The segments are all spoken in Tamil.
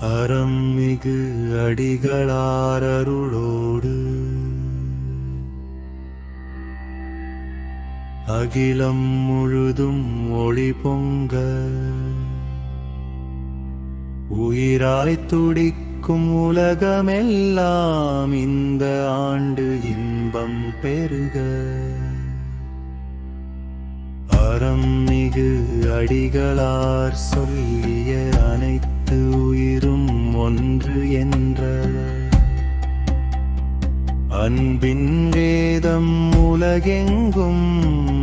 அறம் மிகு அடிகளாரருளோடு. அகிலம் முழுதும் ஒளி பொங்க. உயிராய் துடிக்கும் உலகமெல்லாம் இந்த ஆண்டு இன்பம் பெருக. அறம் மிகு அடிகளார் சொல்லிய அனைத்து உயிரும் ஒன்று என்ற அன்பின் வேதம் உலகெங்கும்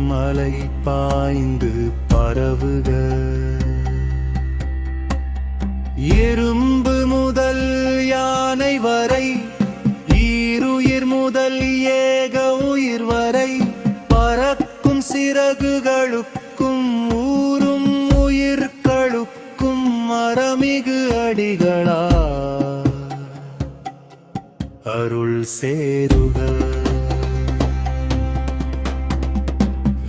மலை பாய்ந்து பரவுக. எறும்பு முதல் யானை வரை ஈருயிர் முதல் ஏக உயிர் வரை பறக்கும் சிறகுகளுக்கு மிகு அடிகளா? அருள் சேருக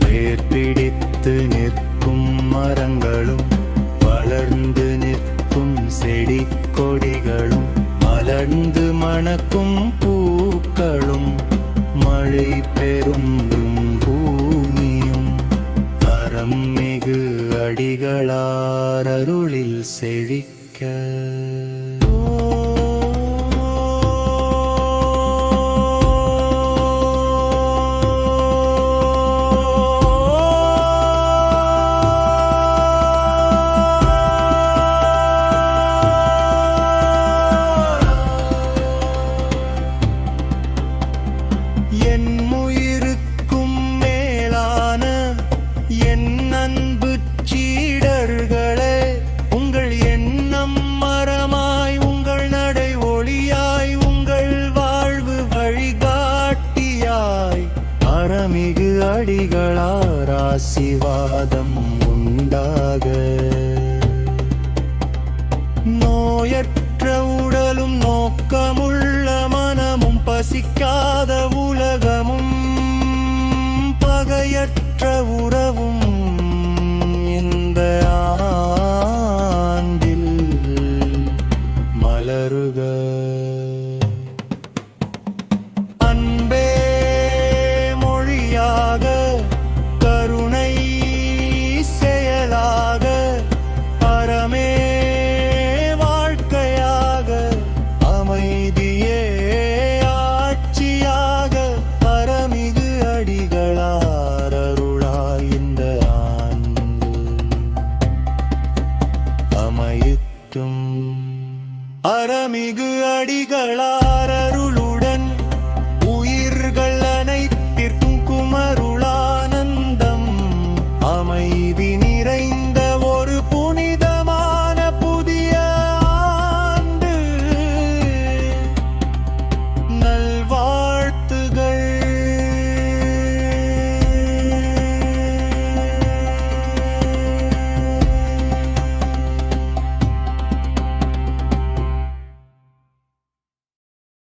வேர் பிடித்து நிற்கும் மரங்களும் வளர்ந்து நிற்கும் செடி கொடிகளும் மலர்ந்து மணக்கும் பூக்களும் மழை பெருந்தும் அறம் மிகு அடிகளார் அருளில் செழிக்க. அறமிகு அடிகளார் ஆசிவாதம் உண்டாக. நோயற்ற உடலும் நோக்கமுள்ள மனமும் பசிக்காத உலகமும் பகையற்ற உறவு அறமிகு அடிகளார்